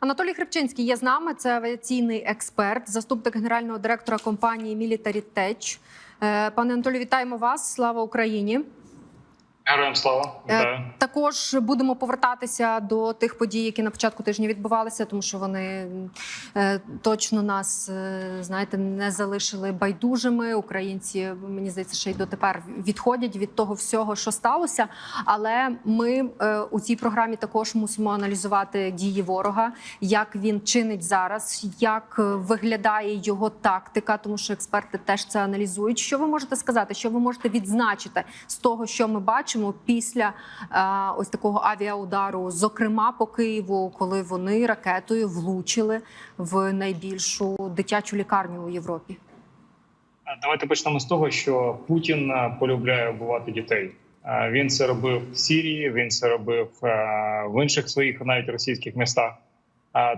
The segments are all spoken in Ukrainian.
Анатолій Хребчинський є з нами. Це авіаційний експерт, заступник генерального директора компанії Tech. Е, Пане Анатолію, вітаємо вас. Слава Україні! Героям слава Вітаю. Е, Також будемо повертатися до тих подій, які на початку тижня відбувалися, тому що вони е, точно нас е, знаєте не залишили байдужими. Українці мені здається, ще й дотепер відходять від того всього, що сталося. Але ми е, у цій програмі також мусимо аналізувати дії ворога, як він чинить зараз, як виглядає його тактика, тому що експерти теж це аналізують. Що ви можете сказати? Що ви можете відзначити з того, що ми бачимо після е, ось такого авіаудару, зокрема по Києву, коли вони ракетою влучили в найбільшу дитячу лікарню у Європі? Давайте почнемо з того, що Путін е, полюбляє вбивати дітей. Е, Він це робив в Сірії, він це робив в інших своїх навіть російських містах.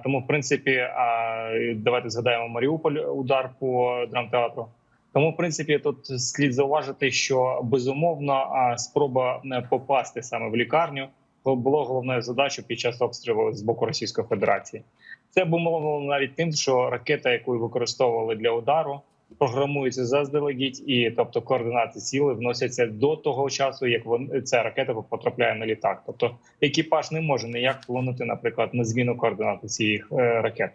Тому, в принципі, давайте згадаємо Маріуполь удар по драмтеатру. Тому, в принципі, тут слід зауважити, що безумовно спроба не попасти саме в лікарню було головною задачою під час обстрілу з боку Російської Федерації. Це обумовлено навіть тим, що ракета, яку використовували для удару, програмується заздалегідь, і тобто координати сіли вносяться до того часу, як вон ця ракета потрапляє на літак. Тобто екіпаж не може ніяк вплинути, наприклад, на зміну координат цієї е, ракет.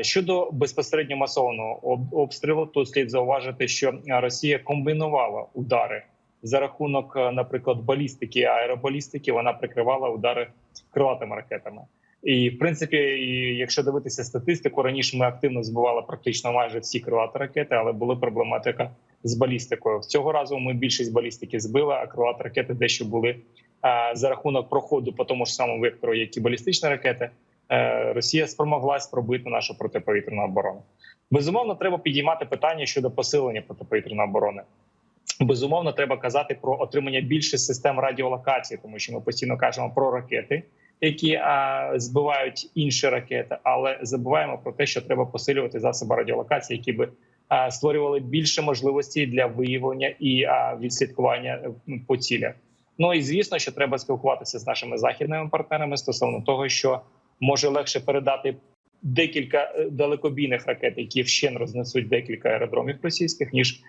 Щодо безпосередньо масованого об- обстрілу, то слід зауважити, що Росія комбінувала удари за рахунок, е, наприклад, балістики, аеробалістики. Вона прикривала удари крилатими ракетами. І в принципі, якщо дивитися статистику, раніше ми активно збивали практично майже всі крилаті ракети, але була проблематика з балістикою. Цього разу ми більшість балістики збили, а крилаті ракети дещо були за рахунок проходу по тому ж самому вектору, як і балістичні ракети. Е, Росія спромоглась пробити нашу протиповітряну оборону. Безумовно, треба підіймати питання щодо посилення протиповітряної оборони. Безумовно, треба казати про отримання більше систем радіолокації, тому що ми постійно кажемо про ракети, які а, збивають інші ракети, але забуваємо про те, що треба посилювати засоби радіолокації, які би а, створювали більше можливостей для виявлення і а, відслідкування е, по цілях. Ну і звісно, що треба спілкуватися з нашими західними партнерами стосовно того, що може легше передати декілька е, далекобійних ракет, які ще рознесуть декілька аеродромів російських, ніж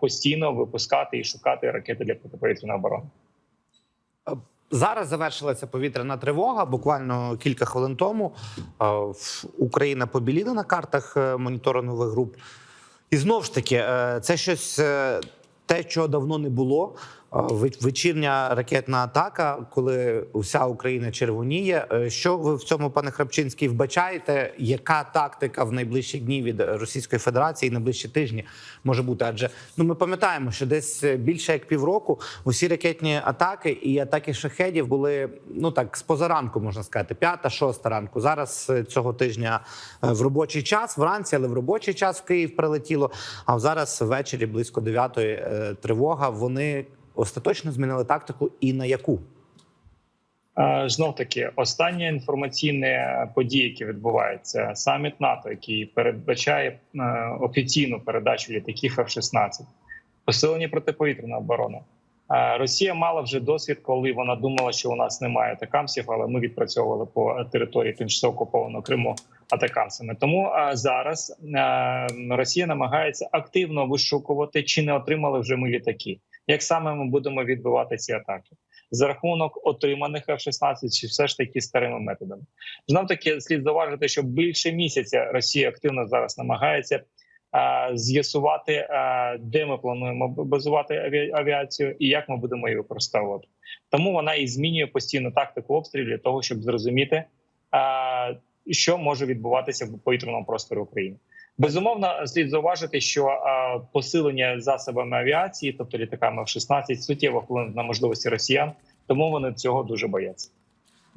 постійно випускати і шукати ракети для протиповітряної оборони. Зараз завершилася повітряна тривога. Буквально кілька хвилин тому Е, Україна побіліла на картах е, моніторингових груп. І знов ж таки, е, це щось е, те, чого давно не було. Вечірня ракетна атака, коли вся Україна червоніє. Е, Що ви в цьому, пане Храпчинський, вбачаєте? Яка тактика в найближчі дні від Російської Федерації, найближчі тижні може бути? Адже ну ми пам'ятаємо, що десь більше як півроку усі ракетні атаки і атаки шахедів були ну так з позаранку, можна сказати, п'ята, шоста ранку. Зараз е, цього тижня е, в робочий час, вранці, але в робочий час в Київ прилетіло. А зараз ввечері близько дев'ятої тривога. Вони остаточно змінили тактику і на яку? Знов таки, останні інформаційні події, які відбуваються, саміт НАТО, який передбачає е, офіційну передачу літаків F-16, посилення протиповітряної оборони. Росія мала вже досвід, коли вона думала, що у нас немає атакамсів, але ми відпрацьовували по території тимчасово окупованого Криму атакамсами. Тому зараз Росія намагається активно вишукувати, чи не отримали вже ми літаки. Як саме ми будемо відбивати ці атаки? за рахунок отриманих F-16 чи все ж таки старими методами. Знов таки слід зауважити, що більше місяця Росія активно зараз намагається з'ясувати, де ми плануємо базувати аві- авіацію і як ми будемо її використовувати. Тому вона і змінює постійно тактику обстрілів для того, щоб зрозуміти, що може відбуватися в повітряному просторі України. Безумовно, слід зауважити, що посилення засобами авіації, тобто літаками F-16, суттєво вплине на можливості росіян, тому вони цього дуже бояться.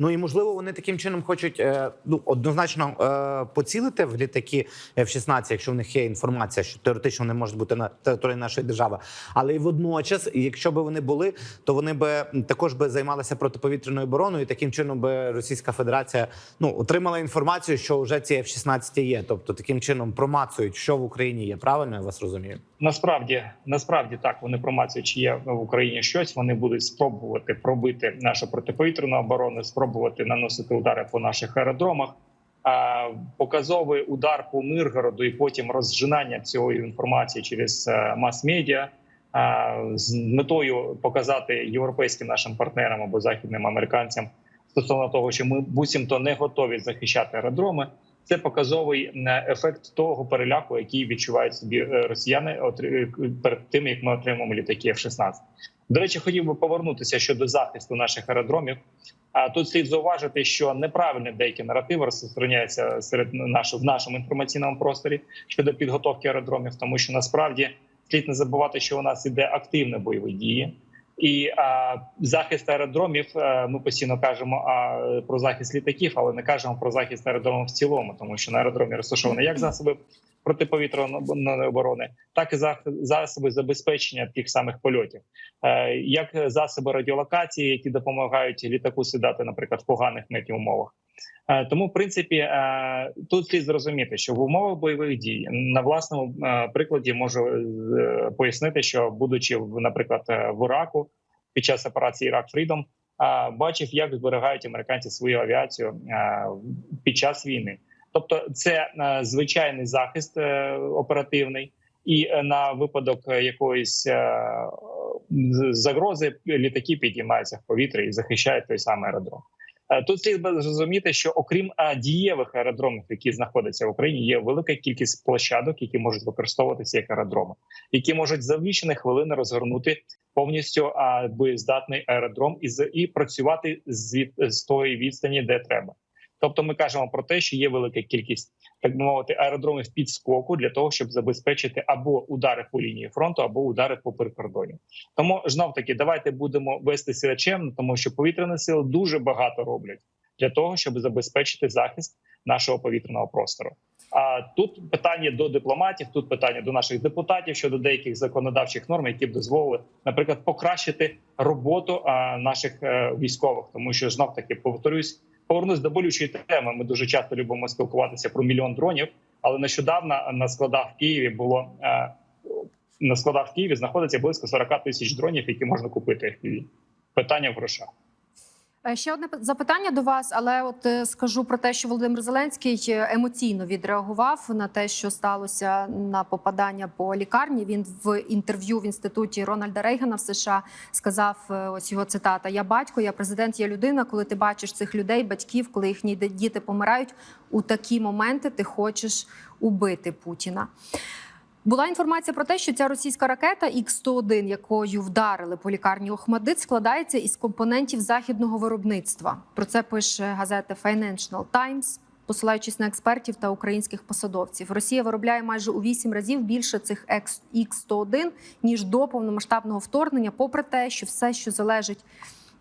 Ну і можливо, вони таким чином хочуть е, ну однозначно е, поцілити в літаки F-16, якщо в них є інформація, що теоретично вони можуть бути на території нашої держави. Але і водночас, якщо б вони були, то вони би також би займалися протиповітряною обороною. і Таким чином би Російська Федерація ну отримала інформацію, що вже ці F-16 є. Тобто таким чином промацують, що в Україні є. Правильно я вас розумію? Насправді, насправді так вони промацюють, чи є в Україні щось. Вони будуть спробувати пробити нашу протиповітряну оборону, спробувати наносити удари по наших аеродромах. а, показовий удар по Миргороду і потім розжинання цієї інформації через е, мас-медіа з метою показати європейським нашим партнерам або західним американцям стосовно того, що ми буцімто не готові захищати аеродроми. Це показовий ефект того переляку, який відчувають собі е, росіяни е, перед тим, як ми отримаємо літаки F-16. До речі, хотів би повернутися щодо захисту наших аеродромів. А тут слід зауважити, що неправильні деякі наративи розпространяються серед нашого в нашому інформаційному просторі щодо підготовки аеродромів, тому що насправді слід не забувати, що у нас іде активне бойові дії. І а, захист аеродромів а, ми постійно кажемо а, про захист літаків, але не кажемо про захист аеродромів в цілому, тому що на аеродромі розташовані як засоби протиповітряної оборони, так і засоби забезпечення тих самих польотів, а, як засоби радіолокації, які допомагають літаку сідати, наприклад, в поганих метеоумовах. Е, Тому, в принципі, е, тут слід зрозуміти, що в умовах бойових дій на власному е, прикладі можу пояснити, що будучи наприклад, в Іраку під час операції Ірак Фрідом, бачив, як зберігають американці свою авіацію під час війни. Тобто, це звичайний захист оперативний, і на випадок якоїсь загрози літаки підіймаються в повітря і захищають той самий аеродром. Е, Тут слід би зрозуміти, що окрім е, дієвих аеродромів, які знаходяться в Україні, є велика кількість площадок, які можуть використовуватися як аеродроми, які можуть за лічені хвилини розгорнути повністю а, боєздатний аеродром і і працювати з, з тої відстані, де треба. Тобто, ми кажемо про те, що є велика кількість, так би мовити, аеродромів підскоку для того, щоб забезпечити або удари по лінії фронту, або удари по прикордонню. Тому знов таки давайте будемо вести чемно, тому що повітряні сили дуже багато роблять для того, щоб забезпечити захист нашого повітряного простору. А тут питання до дипломатів, тут питання до наших депутатів щодо деяких законодавчих норм, які б дозволили, наприклад, покращити роботу наших е, військових, тому що знов таки повторюсь, повернусь до болючої теми. Ми дуже часто любимо спілкуватися про мільйон дронів, але нещодавно на складах в Києві було е, на складах в Києві знаходиться близько 40 тисяч дронів, які можна купити. Питання в грошах. Е, Ще одне запитання до вас, але от е, скажу про те, що Володимир Зеленський е, емоційно відреагував на те, що сталося на попадання по лікарні. Він в інтерв'ю в інституті Рональда Рейгана в США сказав: ось його цитата: Я батько, я президент, я людина. Коли ти бачиш цих людей, батьків, коли їхні діти помирають, у такі моменти ти хочеш убити Путіна. Була інформація про те, що ця російська ракета Х-101, якою вдарили по лікарні Охмадит, складається із компонентів західного виробництва. Про це пише газета Financial Times, посилаючись на експертів та українських посадовців. Росія виробляє майже у вісім разів більше цих Х-101, ніж до повномасштабного вторгнення, попри те, що все, що залежить,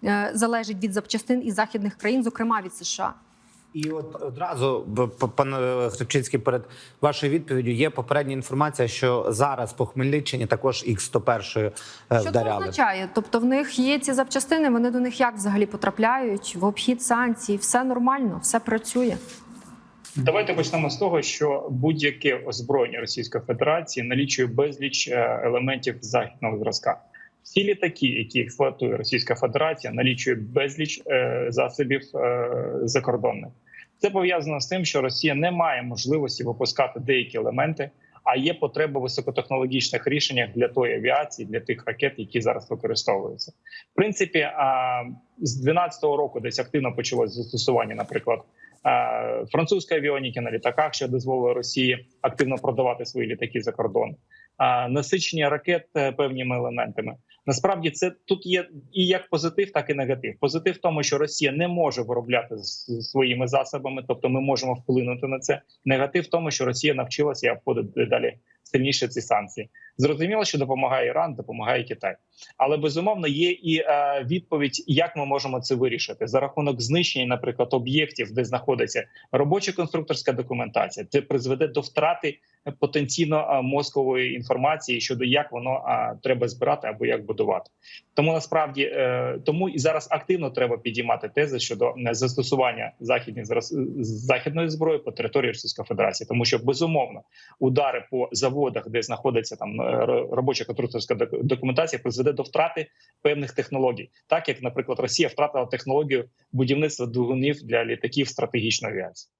е, залежить від запчастин із західних країн, зокрема від США. І от одразу, б- п- пане Хрипчинський, перед вашою відповіддю є попередня інформація, що зараз по Хмельниччині також х 101 Що це означає? Тобто в них є ці запчастини, вони до них як взагалі потрапляють в обхід санкцій, все нормально, все працює. Давайте почнемо з того, що будь-яке озброєння Російської Федерації налічує безліч е, елементів західного зразка. Всі літаки, які експлуатує Російська Федерація, налічує безліч е, засобів е, закордонних. Це пов'язано з тим, що Росія не має можливості випускати деякі елементи, а є потреба в високотехнологічних рішеннях для тої авіації, для тих ракет, які зараз використовуються. В принципі, а, з 12-го року десь активно почалось застосування, наприклад. е, Французької авіоніки на літаках, що дозволило Росії активно продавати свої літаки за кордон, насичення ракет е, певними елементами. Насправді це тут є і як позитив, так і негатив. Позитив в тому, що Росія не може виробляти своїми засобами, тобто ми можемо вплинути на це. Негатив в тому, що Росія навчилася обходити далі сильніше ці санкції. Зрозуміло, що допомагає Іран, допомагає Китай, але безумовно є і е, відповідь, як ми можемо це вирішити за рахунок знищення, наприклад, об'єктів, де знаходиться робоча конструкторська документація. Це призведе до втрати потенційно мозкової інформації щодо як воно а, треба збирати або як будувати. Тому насправді е, тому і зараз активно треба підіймати тези щодо е, застосування західних західної зброї по території Російської Федерації, тому що безумовно удари по заводах, де знаходиться там е, робоча конструкторська документація, призведе до втрати певних технологій, так як, наприклад, Росія втратила технологію будівництва двигунів для літаків стратегічної авіації.